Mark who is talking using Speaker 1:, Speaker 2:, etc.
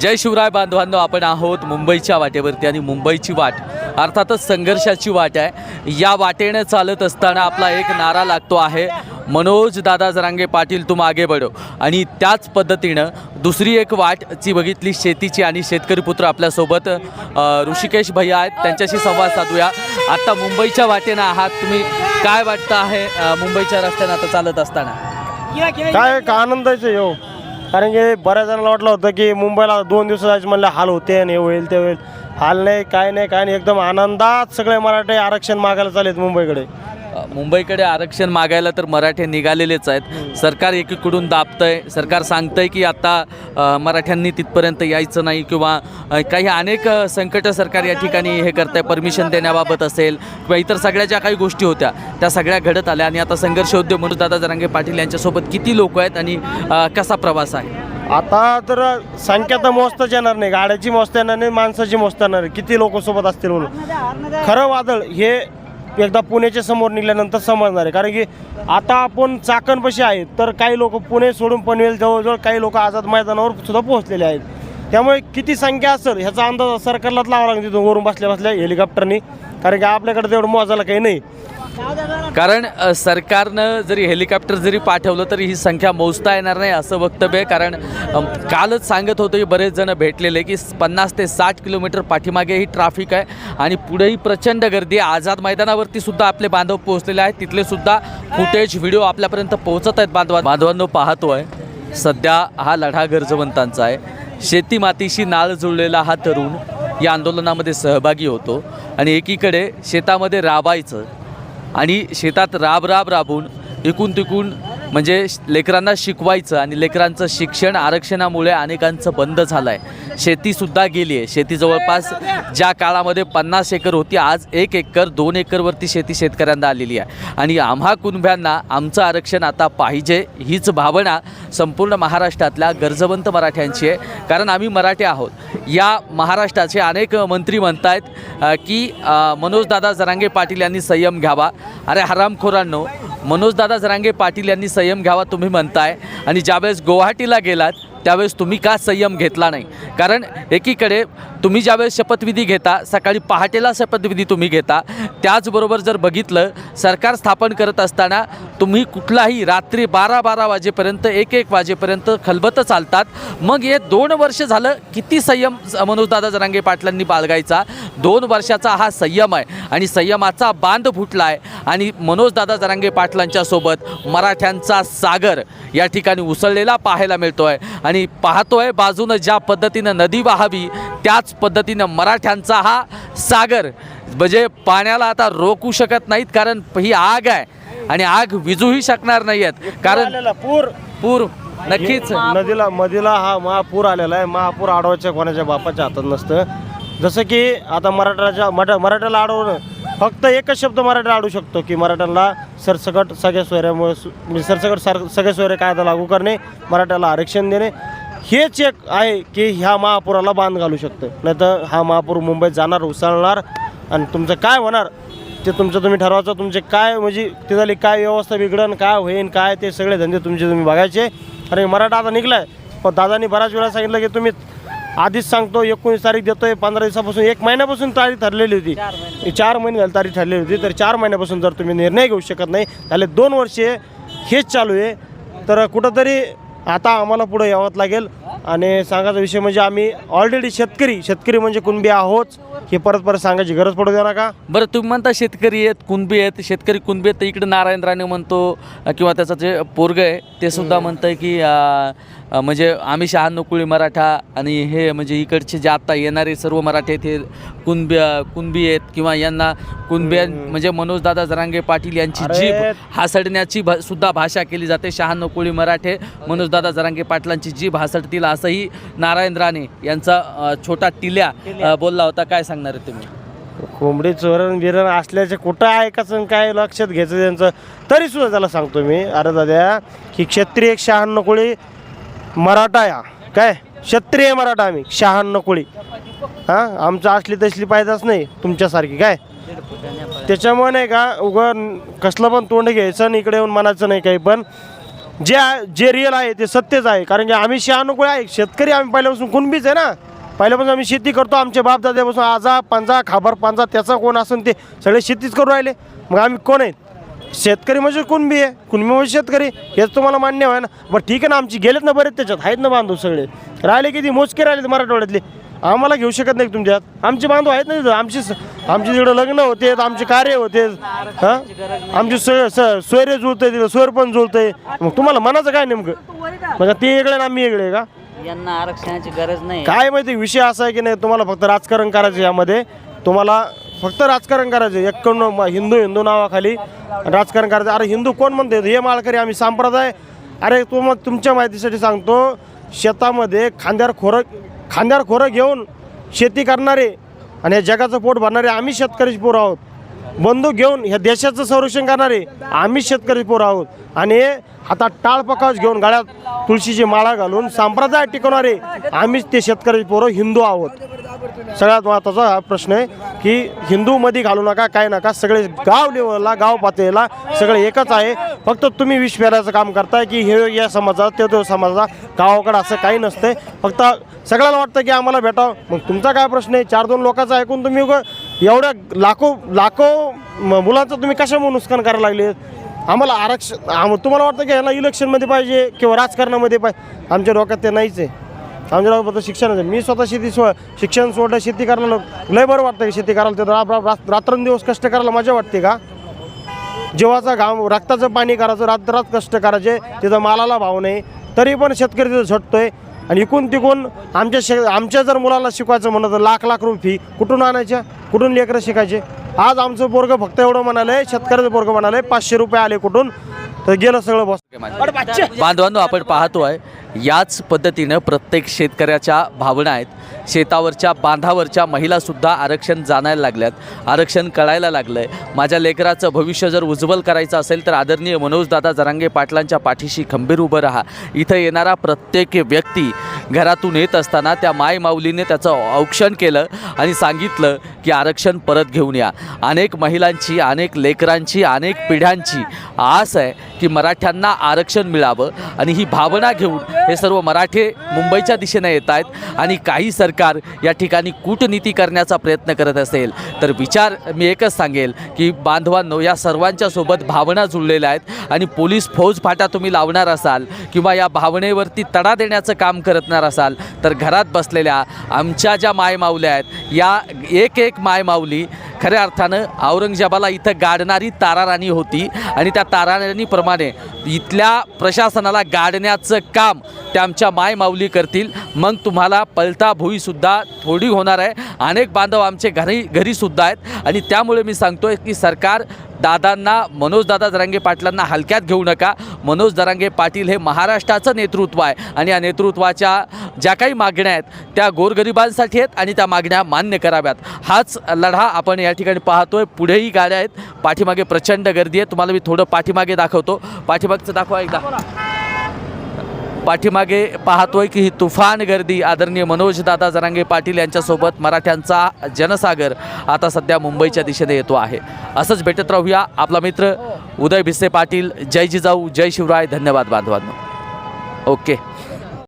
Speaker 1: जय शिवराय बांधवांनो आपण आहोत मुंबईच्या वाटेवरती आणि मुंबईची वाट अर्थातच संघर्षाची वाट आहे. या वाटेने चालत असताना आपला एक नारा लागतो आहे. मनोज दादा जरांगे पाटील तू मागे बडो आणि त्याच पद्धतीनं दुसरी एक वाट जी बघितली शेतीची आणि शेतकरी पुत्र आपल्यासोबत अ, ऋषिकेश भैया आहेत. त्यांच्याशी संवाद साधूया. आत्ता मुंबईच्या वाटेनं आहात. तुम्ही काय वाटतं आहे अ, मुंबईच्या रस्त्यानं आता चालत असताना?
Speaker 2: काय का आनंदाचे हो कारण की बऱ्याच जणांना वाटलं होतं की मुंबईला दोन दिवस जायचं म्हणलं हाल होते आणि हे होईल ते होईल. हाल नाही काय नाही काय नाही. एकदम आनंदात सगळे मराठी आरक्षण मागायला चालेत मुंबईकडे.
Speaker 1: मुंबईकडे आरक्षण मागायला तर मराठे निघालेलेच आहेत. सरकार एकीकडून दाबतंय. सरकार सांगतंय की आता मराठ्यांनी तिथपर्यंत यायचं नाही किंवा काही अनेक संकटं सरकार या ठिकाणी हे करतंय. परमिशन देण्याबाबत असेल किंवा इतर सगळ्या ज्या काही गोष्टी होत्या त्या सगळ्या घडत आल्या. आणि आता संघर्ष उद्योग म्हणून दादा जरांगे पाटील यांच्यासोबत किती लोक आहेत आणि कसा प्रवास आहे?
Speaker 2: आता तर संख्या तर मोजताच येणार नाही. गाड्याची मोजता येणार नाही माणसाची मोजता येणार नाही. किती लोक सोबत असतील म्हणून? खरं वादळ हे एकदा पुण्याच्या समोर निघाल्यानंतर समजणार आहे. कारण की आता आपण चाकणपाशी आहेत तर काही लोक पुणे सोडून पनवेल जवळजवळ काही लोक आझाद मैदानावर सुद्धा पोहोचलेले आहेत. त्यामुळे किती संख्या असेल ह्याचा अंदाज सरकारलाच लावा लागेल तिथून वरून बसल्या बसल्या हेलिकॉप्टरनी. कारण की आपल्याकडे तेवढं मोजायला काही नाही.
Speaker 1: कारण अ, सरकारनं जरी हेलिकॉप्टर जरी पाठवलं तरी ही संख्या मोजता येणार नाही असं वक्तव्य आहे. कारण अम, कालच सांगत होतो की बरेच जण भेटलेले की पन्नास ते साठ किलोमीटर पाठीमागे ही ट्राफिक आहे आणि पुढेही प्रचंड गर्दी आहे. आझाद मैदानावरती सुद्धा आपले बांधव पोहोचलेले आहेत. तिथले सुद्धा फुटेज व्हिडिओ आपल्यापर्यंत पोहोचत आहेत बांधवा बांधवांनो पाहतोय. सध्या हा लढा गरजवंतांचा आहे. शेती मातीशी नाळ जुळलेला हा तरुण या आंदोलनामध्ये सहभागी होतो आणि एकीकडे शेतामध्ये राबायचं आणि शेतात राब राब राबून इकून तिकून म्हणजे लेकरांना शिकवायचं आणि लेकरांचं शिक्षण आरक्षणामुळे अनेकांचं बंद झालं आहे शेतीसुद्धा गेली आहे. शेती जवळपास ज्या काळामध्ये पन्नास एकर होती आज एक एकर दोन एकरवरती शेती शेतकऱ्यांना आलेली आहे. आणि आम्हा कुणब्यांना आमचं आरक्षण आता पाहिजे हीच भावना संपूर्ण महाराष्ट्रातल्या गरजवंत मराठ्यांची आहे. कारण आम्ही मराठी आहोत. या महाराष्ट्राचे अनेक मंत्री म्हणत आहेत की मनोजदादा जरांगे पाटील यांनी संयम घ्यावा. अरे हरामखोरांनो मनोजदादा जरांगे पाटील यांनी संयम घ्यावा तुम्ही म्हणताय. आणि ज्यावेळेस गुवाहाटीला गेलात त्यावेळेस तुम्ही का संयम घेतला नाही? कारण एकीकडे तुम्ही ज्यावेळेस शपथविधी घेता सकाळी पहाटेला शपथविधी तुम्ही घेता त्याचबरोबर जर बघितलं सरकार स्थापन करत असताना तुम्ही कुठलाही रात्री बारा बारा वाजेपर्यंत एक एक वाजेपर्यंत खलबत चालतात. मग हे दोन वर्ष झालं किती संयम मनोजदादा जरांगे पाटलांनी बाळगायचा? दोन वर्षाचा हा संयम आहे आणि संयमाचा बांध फुटला आहे. आणि मनोजदादा जरांगे पाटलांच्या सोबत मराठ्यांचा सागर या ठिकाणी उसळलेला पाहायला मिळतो आहे आणि पाहतोय बाजूनं ज्या पद्धतीनं नदी वाहावी त्याच पद्धतीनं मराठ्यांचा हा सागर. म्हणजे पाण्याला आता रोखू शकत नाहीत कारण ही आग आहे आणि आग विजूही शकणार नाही आहेत कारण
Speaker 2: आलेला पूर.
Speaker 1: पूर नक्कीच.
Speaker 2: नदीला नदीला हा महापूर आलेला आहे. महापूर अडवायच्या कोणाच्या बापाच्या हातात नसतं. जसं की आता मराठाच्या मरा मराठ्याला अडवणं फक्त एकच शब्द मराठा अडवू शकतो की मराठ्यांना सरसकट सगळ्या सोयऱ्यामुळे म्हणजे सरसकट सार सगळ्या सोयरे कायदा लागू करणे मराठ्याला आरक्षण देणे हेच एक आहे की ह्या महापुराला बांध घालू शकतं. नाही तर हा महापूर मुंबईत जाणार उसळणार आणि तुमचं काय होणार ते तुमचं तुम्ही ठरवायचं तुमचे काय म्हणजे तिथली काय व्यवस्था बिघडन काय होईन काय ते सगळे धंदे तुमचे तुम्ही बघायचे. आणि मराठा आता निघला आहे पण दादानी बऱ्याच वेळा सांगितलं की तुम्ही आधीच सांगतो एकोणीस तारीख देतोय पंधरा दिवसापासून एक महिन्यापासून तारीख ठरलेली होती. चार महिने. झाली तारीख ठरलेली होती तर चार महिन्यापासून जर तुम्ही निर्णय घेऊ शकत नाही झाले दोन वर्षे हेच चालू आहे. तर कुठंतरी आता आम्हाला पुढं यावंच लागेल. आणि सांगायचा विषय म्हणजे आम्ही ऑलरेडी शेतकरी शेतकरी म्हणजे कुणबी आहोत. हे परत परत सांगायची गरज पडू द्या नका
Speaker 1: बरं तुम्ही म्हणता शेतकरी आहेत कुणबी आहेत. शेतकरी कुणबी आहेत तर इकडे नारायण राणे म्हणतो किंवा त्याचं जे पोरग आहे ते सुद्धा म्हणतंय की अ, अ, म्हणजे आम्ही शहाण्णव कुळी मराठा आणि हे म्हणजे इकडचे जे आत्ता येणारे सर्व मराठे आहेत हे कुणबी अ, कुणबी आहेत किंवा यांना कुणबी म्हणजे मनोजदादा जरांगे पाटील यांची
Speaker 2: अरे.
Speaker 1: जीभ हासडण्याची भा सुद्धा भाषा केली जाते. शहाण्णव कोळी मराठे मनोजदादा जरांगे पाटलांची जीभ हासडतील असंही नारायण राणे यांचा अ, छोटा टिल्या अ, बोलला होता. काय सांगणार आहे तुम्ही?
Speaker 2: कोंबडी चोरण बिरण असल्याचे कुठं ऐकायचं काय लक्षात घ्यायचं त्यांचं? तरी सुद्धा त्याला सांगतो मी. अरे दाद्या की क्षत्रिय शहाण्णव कोळी मराठा या. काय? क्षत्रिय मराठा आम्ही शहाण्णव कोळी. हां? आमचं असली तसली पाहिजेच नाही तुमच्यासारखी काय? त्याच्यामुळे नाही का उगं कसलं पण तोंड घ्यायचं आणि इकडे येऊन म्हणायचं नाही काही पण. जे जे रिअल आहे ते सत्यच आहे. कारण की आम्ही शहानुकूळ आहे शेतकरी आम्ही पहिल्यापासून कुणबीच आहे ना. पहिल्यापासून आम्ही शेती करतो आमचे बापदाद्यापासून आजा पंजा खाबर पंजा त्याचा कोण असून ते सगळे शेतीच करून राहिले. मग आम्ही कोण आहेत? शेतकरी म्हणजे कुणबी आहे? कुणबी म्हणजे शेतकरी? हेच तुम्हाला मान्य आहे ना. बरं ठीक आहे ना आमची गेलेत ना बरेच त्याच्यात. आहेत ना बांधव सगळे. राहिले किती? मोजके राहिले मराठवाड्यातले. आम्हाला घेऊ शकत नाही तुमच्यात आमचे बांधव आहेत ना तिथं. आमची आमचे तिकडं लग्न होते आमचे कार्य होते. हां? आमची सोय स- सोयरे जुळतंय तिथं सोयर पण जुळतंय. मग तुम्हाला मनाचं काय नेमकं? म्हणजे ते वेगळे ना आम्ही वेगळे का?
Speaker 3: यांना आरक्षणाची गरज नाही.
Speaker 2: काय माहिती विषय असा आहे की नाही तुम्हाला फक्त राजकारण करायचं यामध्ये. तुम्हाला फक्त राजकारण करायचं एक्कण हिंदू हिंदू नावाखाली राजकारण करायचं अरे हिंदू कोण म्हणते? हे माळकरी आम्ही संप्रदाय. अरे तू मग तुमच्या माहितीसाठी सांगतो शेतामध्ये खांद्यावर खोरं खांद्यावर खोरं घेऊन शेती करणारे आणि या जगाचं पोट भरणारे आम्ही शेतकरीचे पोरं आहोत. बंदूक घेऊन ह्या देशाचं संरक्षण करणारे आम्ही शेतकरी पोरं आहोत. आणि हातात टाळ पकावच घेऊन गळ्यात तुळशीची माळा घालून संप्रदाय टिकवणारे आम्हीच ते शेतकरी पोरं हिंदू आहोत. सगळ्यात महत्त्वाचा हा प्रश्न आहे की हिंदूमध्ये घालू नका काय नका सगळे गाव लेवलला गाव पातळीला सगळे एकच आहे. फक्त तुम्ही विष फेरायचं काम करताय की हे या समाजात ते तो समाजाचा गावाकडं असं काही नसतंय. फक्त सगळ्याला वाटतं की आम्हाला भेटावं. मग तुमचा काय प्रश्न आहे? चार दोन लोकांचा ऐकून तुम्ही उगं एवढ्या लाखो लाखो म- मुलांचं तुम्ही कशामुळे नुकसान करायला लागले? आम्हाला आरक्षण आम तुम्हाला वाटतं की ह्याला इलेक्शनमध्ये पाहिजे किंवा राजकारणामध्ये पाहिजे? आमच्या डोक्यात ते नाहीच आहे. आमच्या डोक्यात फक्त शिक्षण मी स्वतः शेती स्व शिक्षण सोडलं शेती करायला लय बरं वाटतं की शेती करायला तर राब- राब- रात्रंदिवस कष्ट करायला मजा वाटते का? जीवाचा घाम रक्ताचं पाणी करायचं रात रात कष्ट करायचे. तिथं मालाला भाव नाही. तरी पण शेतकरी तिथं झटतोय. आणि इकून तिकून आमच्या शे आमच्या जर मुलाला शिकवायचं म्हणलं तर लाख लाख रुपये फी कुठून आणायच्या? कुठून लेकरं शिकायचे? आज आमचं पोरगं फक्त एवढं म्हणाले शेतकऱ्याचं पोरगं म्हणाले पाचशे रुपये आले कुठून? तर गेलं सगळं बस.
Speaker 1: बांधवांनो आपण पाहतोय याच पद्धतीनं प्रत्येक शेतकऱ्याच्या भावना आहेत. शेतावरच्या बांधावरच्या महिलासुद्धा आरक्षण जाणायला लागल्यात. आरक्षण कळायला लागलं आहे माझ्या लेकराचं भविष्य जर उज्ज्वल करायचं असेल तर आदरणीय मनोजदादा जरांगे पाटलांच्या पाठीशी खंबीर उभं राहा. इथं येणारा प्रत्येक व्यक्ती घरातून येत असताना त्या माय माऊलीने त्याचं औक्षण केलं आणि सांगितलं की आरक्षण परत घेऊन या. अनेक महिलांची अनेक लेकरांची अनेक पिढ्यांची आस आहे. की मराठ्यांना आरक्षण मिळावं आणि ही भावना घेऊन हे सर्व मराठे मुंबईच्या दिशेने येत आहेत आणि काही सरकार या ठिकाणी कूटनीती करण्याचा प्रयत्न करत असेल. तर विचार मी एकच सांगेल की बांधवांनो या सर्वांच्या सोबत भावना जुळलेल्या आहेत आणि पोलीस फौज फाटा तुम्ही लावणार असाल किंवा या भावनेवरती तडा देण्याचं काम करतणार असाल तर घरात बसलेल्या आमच्या ज्या मायमाऊल्या आहेत या एक एक मायमाऊली खऱ्या अर्थानं औरंगजेबाला इथं गाडणारी ताराराणी होती आणि त्या ताराराणीप्रमाणे इथल्या प्रशासनाला गाडण्याचं काम त्या आमच्या मायमाऊली करतील. मग तुम्हाला पलता भुईसुद्धा थोडी होणार आहे. अनेक बांधव आमचे घरी घरीसुद्धा आहेत. आणि त्यामुळे मी सांगतोय की सरकार दादांना मनोजदादा जरांगे पाटलांना हलक्यात घेऊ नका. मनोज दरांगे पाटील हे महाराष्ट्राचं नेतृत्व आहे. आणि या नेतृत्वाच्या ज्या काही मागण्या आहेत त्या गोरगरिबांसाठी आहेत आणि त्या मागण्या मान्य कराव्यात. हाच लढा आपण या ठिकाणी पाहतोय. पुढेही गाड्या आहेत. पाठीमागे प्रचंड गर्दी आहे. तुम्हाला मी थोडं पाठीमागे दाखवतो. पाठीमागचं दाखवा एकदा. पाठीमागे पाहतोय की ही तुफान गर्दी आदरणीय मनोज दादा जरांगे पाटील यांच्यासोबत मराठ्यांचा जनसागर आता सध्या मुंबईच्या दिशेने येतो आहे. असंच भेटत राहूया. आपला मित्र उदय भिसे पाटील. जय जिजाऊ जय शिवराय. धन्यवाद बांधवांनो. ओके.